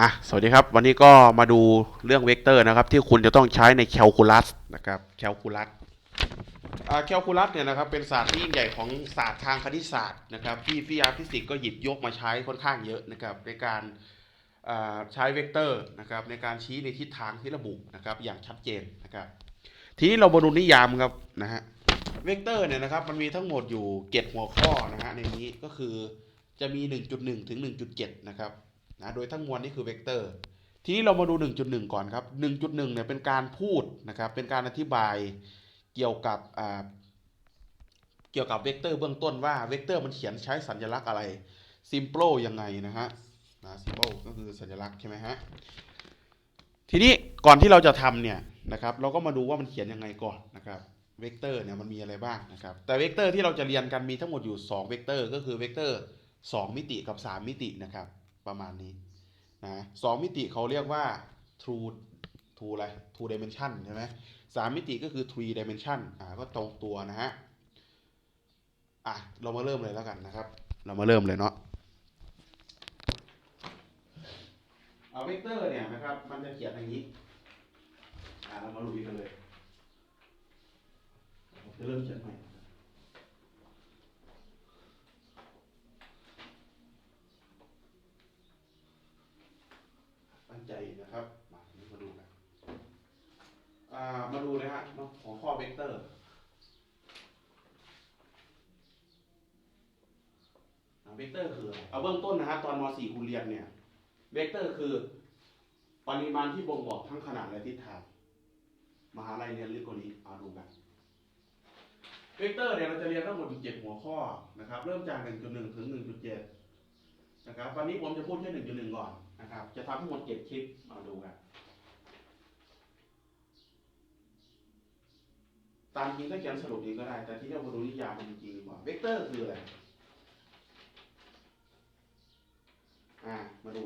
อะ สวัสดีครับ วันนี้ก็มาดูเรื่องเวกเตอร์นะครับ ที่คุณจะต้องใช้ในแคลคูลัสนะครับแคลคูลัสอ่าแคลคูลัสเนี่ยนะครับเป็นศาสตร์ที่ยิ่งใหญ่ของศาสตร์ทางคณิตศาสตร์นะครับที่วิทยาฟิสิกส์ก็หยิบยกมาใช้ค่อนข้างเยอะนะครับในการอ่าใช้เวกเตอร์นะครับในการชี้ในทิศทางที่ระบุนะครับอย่างชัดเจนนะครับทีนี้เรามาดูนิยามครับนะฮะเวกเตอร์เนี่ยนะครับมันมีทั้งหมดอยู่เจ็ดหัวข้อนะฮะในนี้ก็คือจะมี 1.1 ถึง 1.7 นะครับ นะโดยทั้งมวลนี่คือเวกเตอร์ ทีนี้เรามาดู 1.1 ก่อนครับ 1.1เนี่ยเป็นการพูดนะครับเป็นการอธิบายเกี่ยวกับเกี่ยวกับเวกเตอร์เบื้องต้นว่าเวกเตอร์มันเขียนใช้สัญลักษณ์อะไร simple ยังไงนะฮะนะ simple ก็คือสัญลักษณ์ใช่ไหมฮะทีนี้ก่อนที่เราจะทำเนี่ยนะครับเราก็มาดูว่ามันเขียนยังไงก่อนนะครับเวกเตอร์เนี่ยมันมีอะไรบ้างนะครับแต่เวกเตอร์ที่เราจะเรียนกันมีทั้งหมดอยู่ 2 เวกเตอร์ ก็คือเวกเตอร์ 2 มิติกับ 3 มิตินะครับ ประมาณนี้นะสองมิติเขาเรียกว่า true true อะไร two dimension ใช่ไหมสามมิติก็คือ three dimension อ่าก็ตรงตัวนะฮะอะเรามาเริ่มเลยแล้วกันนะครับ เรามาเริ่มเลยเนาะเอาเวกเตอร์เนี่ยนะครับ มันจะเขียนอย่างนี้อ่าเรามาลุยกันเลยผมจะเริ่มเขียนใหม่ ตั้งใจนะครับ มามาดูกัน อ่า มาดูเลยฮะของข้อเวกเตอร์ เวกเตอร์คืออะไรเอาเบื้องต้นนะฮะตอนม .4 คุณเรียนเนี่ย เวกเตอร์คือ ปริมาณที่บ่งบอกทั้งขนาดและทิศทาง มหาลัยเรียนลึกกว่านี้เอาดูกัน เวกเตอร์เนี่ยเราจะเรียนทั้งหมดเจ็ดหัวข้อนะครับ เริ่มจาก 1.1 ถึง 1.7 นะครับ วันนี้ผมจะพูดแค่ 1.1 ก่อนนะครับ จะทำทั้งหมด7คลิปมาดูกัน ตามจริงก็เขียนสรุปเองก็ได้ แต่ที่เรามาดูนิยามมันจริงๆดีกว่า เวกเตอร์คืออะไร อ่า มาดู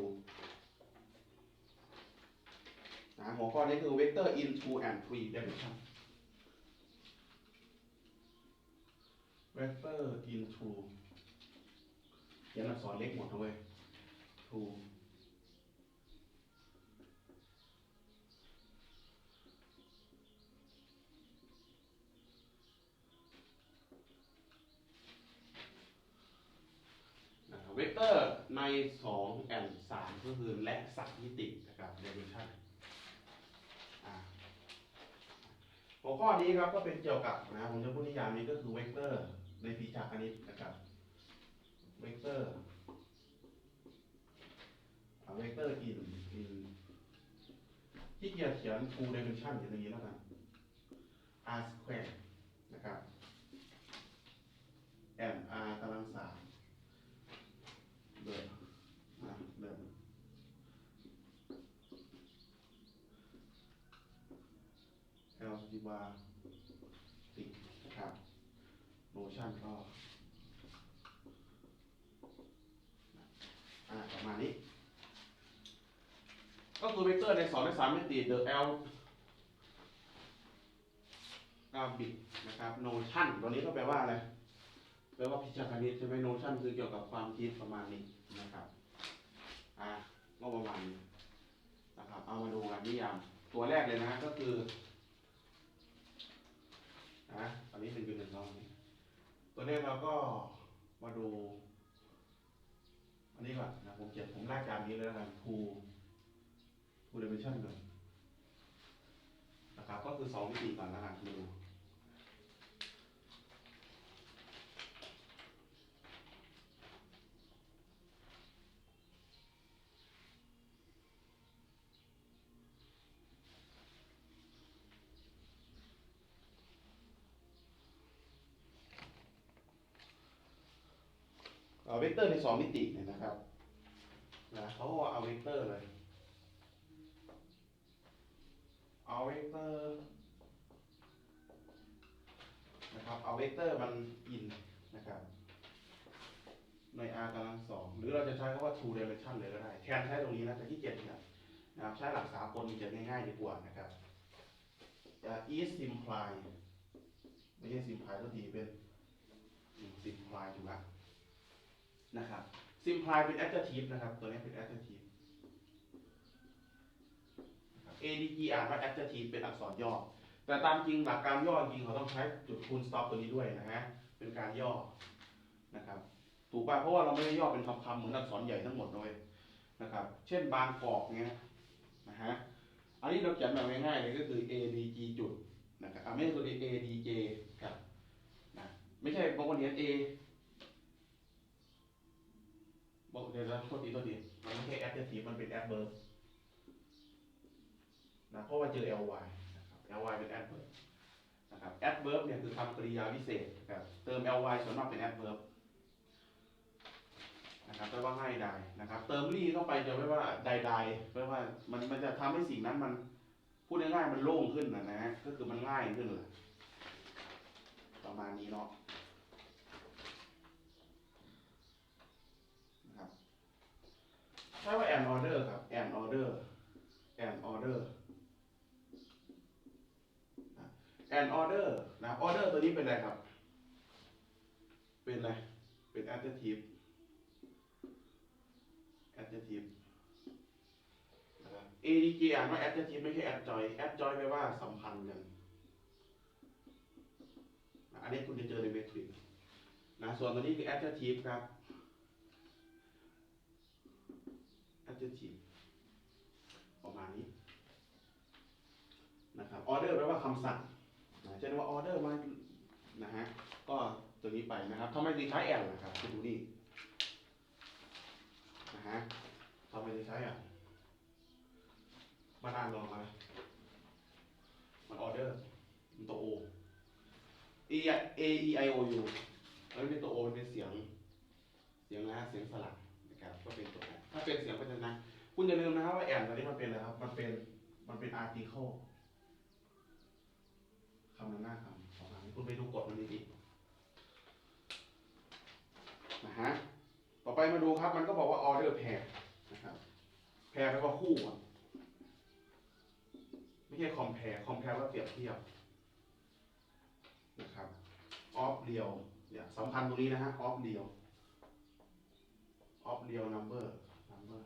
นะหัวข้อนี้คือ vector into and three dimension vector into เขียนอักษรเล็กหมดเลย to เวกเตอร์ ใน 2 แอน3ก็คือและสัมมิตินะครับ dimension อ่าหัวข้อนี้ครับก็เป็นเกี่ยวกับนะผมจะพูดนิยามนี้ก็คือเวกเตอร์ในวิชาคณิตนะครับ เวกเตอร์เวกเตอร์ in in ที่เกียจเขียน two dimension อย่างนี้แล้วกัน r square นะครับ and r กำลังสาม เดินนะเดิน แอลจิบาตินะครับโนชั่นก็ประมาณนี้ ก็คือเวกเตอร์ในสองในสามมิติ the L กราบิกนะครับ notion ตัวนี้ก็แปลว่าอะไรแปลว่าพิจารณาใช่ไหม notion คือเกี่ยวกับความคิดประมาณนี้นะครับอ่าก็ประมาณนี้นะครับเอามาดูกันนิยามตัวแรกเลยนะฮะก็คือ นะตอนนี้หนึ่งจุดหนึ่งสองตัวเลขเราก็มาดู อันนี้ก่อนนะผมเขียนผมแรกจากนี้เลยแล้วกันะทูทูเดเมนชั่นก่อนนะครับก็คือสองมิติก่อนแล้วกับดู เอาเวกเตอร์ในสองมิติเนี่ยนะครับนะเขาก็เอาเวกเตอร์เลย เอาเวกเตอร์นะครับ เอาเวกเตอร์มันอินนะครับ ใน r กำลังสองหรือเราจะใช้คำว่า two dimension เลยก็ได้ แทนใช้ตรงนี้นะแต่ที่เกียจเนี่ยนะครับใช้หลักสากลจะง่ายๆดีกว่านะครับ is imply ไม่ใช่ imply ตัวทีเป็น imply ถูกไหม นะครับ simply เป็น adjective นะครับ ตัวนี้เป็น adjective adg อ่านว่า adjective เป็นอักษรย่อ แต่ตามจริงหลักการย่อจริงเขาต้องใช้จุดคูณ stop ตัวนี้ด้วยนะฮะ เป็นการย่อนะครับ ถูกป่ะ เพราะว่าเราไม่ได้ย่อเป็นคำๆเหมือนอักษรใหญ่ทั้งหมดเลยนะครับ เช่นบางกอกเงี้ยนะฮะ อันนี้เราเขียนแบบง่ายๆเลยก็คือ adg จุดนะครับไม่ใช่ตัวดี adj ครับนะไม่ใช่บางคนเขียน a บอกเดี๋ยวนะโทษทีโทษทีมันไม่ใช่ adjective มันเป็น adverb นะเพราะว่าเจอ ly นะครับ ly เป็น adverb นะครับ adverb เนี่ยคือคำกริยาวิเศษนะครับเติม ly ส่วนมากเป็น adverb นะครับแปลว่าง่ายดายนะครับ เติมลี่เข้าไปจะไม่ว่าใดๆแปลว่ามันมันจะทำให้สิ่งนั้นมันพูดง่ายๆมันโล่งขึ้นนะนะฮะก็คือมันง่ายขึ้นเลยประมาณนี้เนาะนะครับใช้ว่า an order ครับ an order an order an order อันนี้เป็นอะไรครับ เป็นอะไร เป็น adjective adjective นะครับ adj อ่านว่า adjective ไม่ใช่ adjoint adjoint แปลว่าสัมพันธ์กัน อันนี้คุณจะเจอในเมทริกนะ ส่วนตัวนี้คือ adjective ครับ adjective ประมาณนี้นะครับ order แปลว่าคำสั่งเช่นว่า order มา นะฮะก็ตัวนี้ไปนะครับทำไมถึงใช้ and นะครับคุณดูนี่นะฮะทำไมถึงใช้อะมันอ่านลองมามันออเดอร์มันตัว O E A E I O U แล้วเป็นตัว O มันเป็นเสียง เสียงนะเสียงสลับนะครับก็เป็นตัว O ถ้าเป็นเสียงพยัญชนะคุณอย่าลืมนะครับว่าแอนตอนนี้มันเป็นอะไรครับ มันเป็นมันเป็น article คำนำหน้าคำของมัน คุณไปดูกฎมันดีๆนะฮะ ต่อไปมาดูครับ มันก็บอกว่า order pair นะครับ pair แปลว่าคู่อะไม่ใช่ compare compare ว่าเปรียบเทียบนะครับ of เดียวเนี่ยสำคัญตรงนี้นะฮะ of เดียว of เดียว number number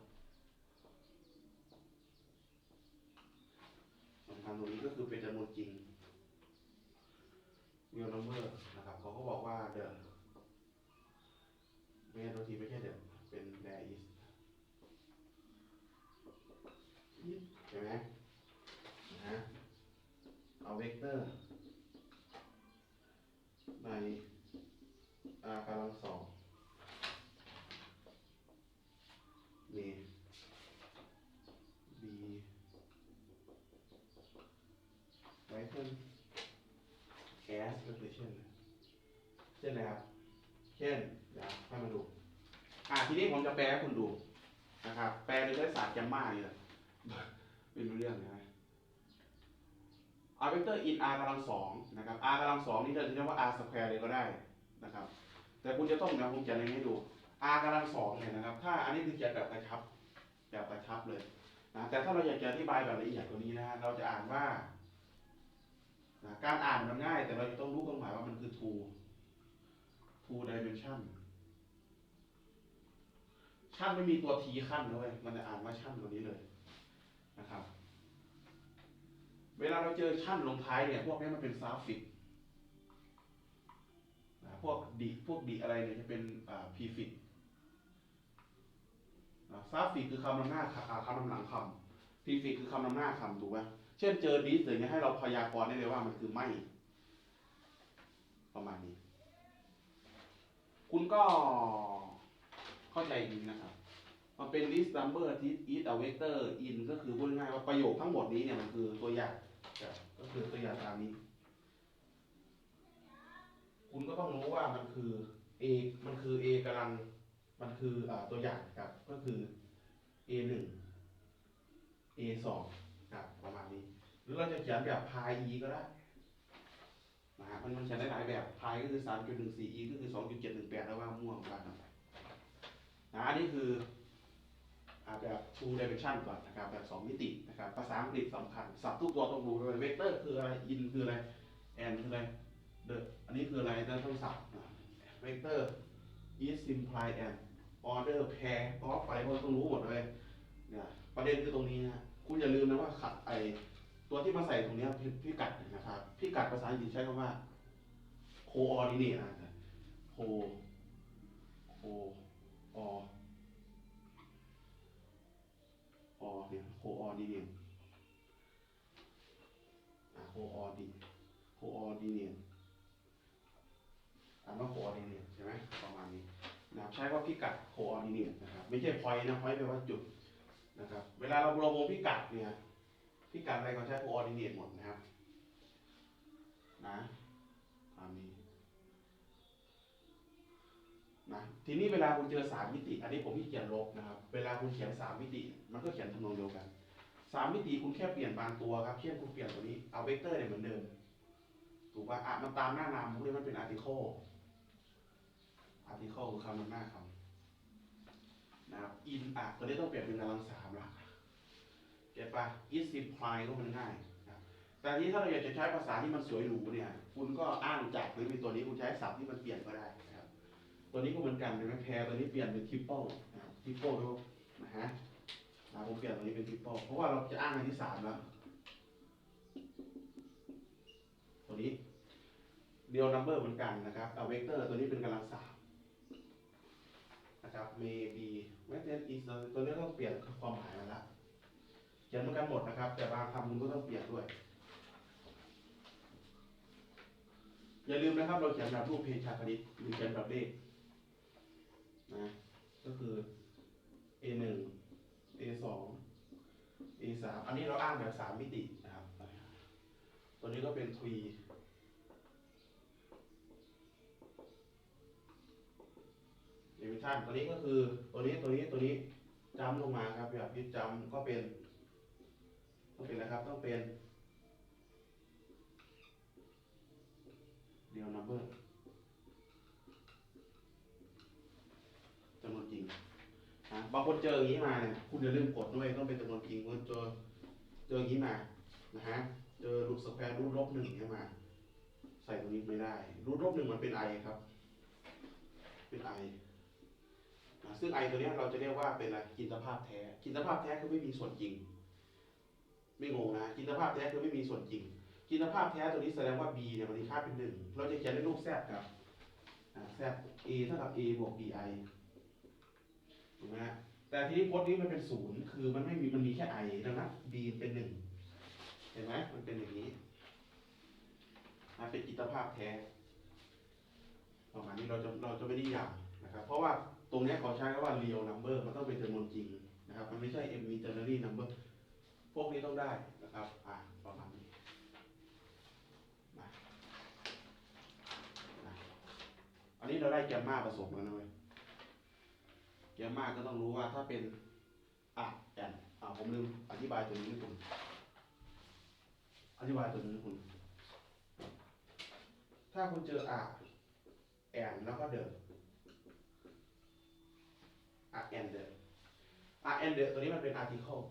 สำคัญตรงนี้ก็คือเป็นจำนวนจริง real number นะครับเขาก็บอกว่า the ไม่ใช่ตัวทีไม่ใช่เด็ดเป็น there is เห็นไหมนะฮะเอาเวกเตอร์ใน r กำลังสองมี b ไว้เพิ่ม s ก็คือเช่น เช่นอะไรครับ เช่นเดี๋ยวให้มาดูอะทีนี้ผมจะแปลให้คุณดูนะครับ แปลโดยใช้ศาสตร์แกมมานี่แหละเป็นเรื่องนะอาร์เวกเตอร์อิน r กำลังสองนะครับ r กำลังสองนี่จะเรียกว่า r สแควร์เลยก็ได้นะครับ แต่คุณจะต้องนะผมจะเรียนให้ดู r กำลังสองเนี่ยนะครับ ถ้าอันนี้คือเขียนแบบกระชับแบบกระชับเลยนะแต่ถ้าเราอยากจะอธิบายแบบละเอียดกว่านี้นะฮะเราจะอ่านว่านะการอ่านมันง่าย แต่เราจะต้องรู้ความหมายว่ามันคือ two two dimension ชั่นไม่มีตัวทีขั้นนะเว้ยมันจะอ่านว่าชั่นตัวนี้เลยนะครับ เวลาเราเจอชั่นลงท้ายเนี่ย พวกนี้มันเป็นซาฟิกนะพวกดิพวกดิอะไรเนี่ยจะเป็นพีฟิกซาฟิกคือคำนำหน้าคำคำนำหลังคำพีฟิกคือคำนำหน้าคำถูกไหมเช่นเจอดิสอย่างเงี้ยให้เราพยากรณ์ได้เลยว่ามันคือไม่ ประมาณนี้ คุณก็เข้าใจดีนะครับ มันเป็น list number that is a vector in ก็คือพูดง่ายว่าประโยคทั้งหมดนี้เนี่ยมันคือตัวอย่างก็คือตัวอย่างตามนี้ คุณก็ต้องรู้ว่ามันคือ a มันคือ a กำลัง มันคืออ่าตัวอย่างครับ ก็คือ a หนึ่ง a สองครับประมาณนี้ หรือเราจะเขียนแบบ pi e ก็ได้นะฮะมันมันเขียนได้หลายแบบ pi ก็คือสามจุดหนึ่งสี่ e ก็คือ อันนี้คืออาแบบ two dimension ก่อนนะครับแบบสองมิตินะครับภาษาอังกฤษสำคัญศัพท์ทุกตัวต้องรู้ด้วยเวกเตอร์คืออะไร in คืออะไร and คืออะไร the อันนี้คืออะไรนั่นต้องศัพท์เวกเตอร์ is simply and order pair ก็ไปพวกต้องรู้หมดเลยเนี่ยประเด็นคือตรงนี้นะคุณอย่าลืมนะว่าขัดไอตัวที่มาใส่ตรงนี้พี่กัดนะครับพี่กัดภาษาอังกฤษใช้คำว่า coordinate นะ co co ออเนี่ยโคออดีเนียนโคออดีโคออดีเนียนอ่นว่าโคออดีเนียนใช่ไหมประมาณนี้นะใช้ว่าพิกัดโคออดีเนียนนะครับ ไม่ใช่พอยนะพอยแปลว่าจุดนะครับ เวลาเราเราวงพิกัดเนี่ยพิกัดอะไรก็ใช้โคออดีเนียนหมดนะครับ ทีนี้เวลาคุณเจอสามมิติ อันนี้ผมที่เขียนลบนะครับ เวลาคุณเขียนสามมิติ มันก็เขียนทำนองเดียวกันสามมิติคุณแค่เปลี่ยนบางตัวครับ เช่นคุณเปลี่ยนตัวนี้ เอาเวกเตอร์เนี่ยเหมือนเดิม ถูกป่ะอะมันตามหน้านามพวกนี้มันเป็นอาร์ติโคลอาร์ติโคลคือคำนำหน้าคำนะครับอินอะตัวนี้ต้องเปลี่ยนเป็นกำลังสามละเก็ตป่ะอิสิบพลายก็มันง่ายแต่ทีนี้ถ้าเราอยากจะใช้ภาษาที่มันสวยหรูเนี่ย คุณก็อ้างจากหรือมีตัวนี้คุณใช้ศัพท์ที่มันเปลี่ยนก็ได้ ตัวนี้ก็เหมือนกันเห็นไหมแพรตัวนี้เปลี่ยนเป็นทริปเปิลนะครับทริปเปิลดูนะฮะนะผมเปลี่ยนตัวนี้เป็นทริปเปิลเพราะว่าเราจะอ้างอันที่สามแล้ว ตัวนี้เดียวนัมเบอร์เหมือนกันนะครับเอาเวกเตอร์ตัวนี้เป็นกำลังสามนะครับ maybe แม้แต่ is ตัวนี้ต้องเปลี่ยนความหมายมาละเขียนเหมือนกันหมดนะครับ แต่บางคำคุณก็ต้องเปลี่ยนด้วย อย่าลืมนะครับ เราเขียนแบบรูปเพชาคณิตหรือเขียนแบบเลข นะก็คือ a หนึ่ง a สอง a สามอันนี้เราอ้างแบบสามมิตินะครับ ตัวนี้ก็เป็นทรีเดมิชันตัวนี้ก็คือตัวนี้ตัวนี้ตัวนี้จำลงมาครับแบบยึดจำก็เป็นต้องเป็นอะไรครับต้องเป็นเดียวนัมเบอร์ นะบางคนเจออย่างนี้มาเนี่ยคุณอย่าลืมกดด้วยต้องเป็นจำนวนจริงคุณเจอเจออย่างนี้มานะฮะเจอรูทสแควร์รูทลบหนึ่งเนี่ยมา ใส่ตรงนี้ไม่ได้รูทลบหนึ่งมันเป็นไอครับ เป็นไอนะซึ่งไอตัวเนี้ยเราจะเรียกว่าเป็นอะไรกินตภาพแท้กินตภาพแท้คือไม่มีส่วนจริง ไม่งงนะกินตภาพแท้คือไม่มีส่วนจริงกินภาพแท้ตัวนี้แสดงว่า b เนี่ยมันมีค่าเป็นหนึ่งเราจะเขียนในรูปแซดครับแซด a เท่ากับ a บวก bi ถูกไหมแต่ทีนี้พจน์นี้มันเป็นศูนย์คือมันไม่มีมันมีแค่ i ดังนั้น b เป็นหนึ่งเห็นไหมมันเป็นอย่างนี้นะเป็นอิตภาพแท้ประมาณนี้เราจะเราจะไม่นิยามนะครับ เพราะว่าตรงนี้เขาใช้คำว่า real number มันต้องเป็นจำนวนจริงนะครับ มันไม่ใช่ imaginary number พวกนี้ต้องได้นะครับ อ่าประมาณนี้อันนี้เราได้แกมมาผสมแล้วนะเว้ย แกมมากก็ต้องรู้ว่าถ้าเป็นอะแอนอ่าผมลืมอธิบายตัวนี้ให้คุณ อธิบายตัวนี้ให้คุณ ถ้าคุณเจออะแอนแล้วก็เดินอะแอนเดินอะแอนเดินตัวนี้มันเป็น article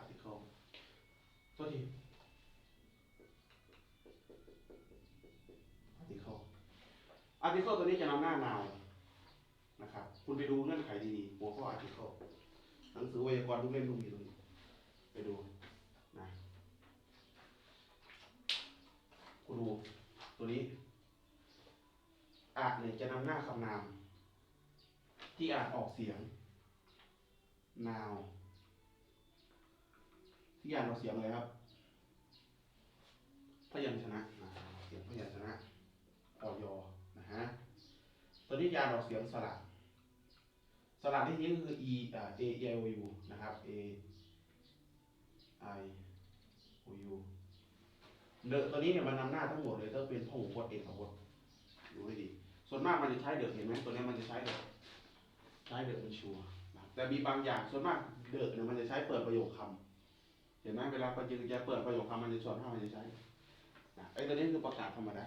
article ตัวที่ article ตัวนี้จะนำหน้านาวนะครับ คุณไปดูเงื่อนไขดีๆหัวข้อ article หนังสือไวยากรณ์ทุกเล่มต้องมีตรงนี้ไปดูนะกูดูตัวนี้อ่านเนี่ยจะนำหน้าคำนาม ที่อ่านออกเสียง now ที่อ่านออกเสียงอะไรครับพยัญชนะนะเสียงพยัญชนะออย นะตัวนี้ยานออกเสียงสระสระที่นี้ก็คือ e อ่า a e i o u นะครับ a i o u เดอะตัวนี้เนี่ยมันนำหน้าทั้งหมดเลยต้องเป็นพหูพจน์เอกพจน์ดูให้ดี ส่วนมากมันจะใช้เดอะเห็นไหมตัวนี้มันจะใช้เดอะใช้เดอะเป็นชัวร์แต่มีบางอย่างส่วนมากเดอะเนี่ยมันจะใช้เปิดประโยคคำเห็นไหมเวลาประยืนจะเปิดประโยคคำมันจะชวนให้มันจะใช้ไอ้ตัวนี้คือประกาศธรรมดา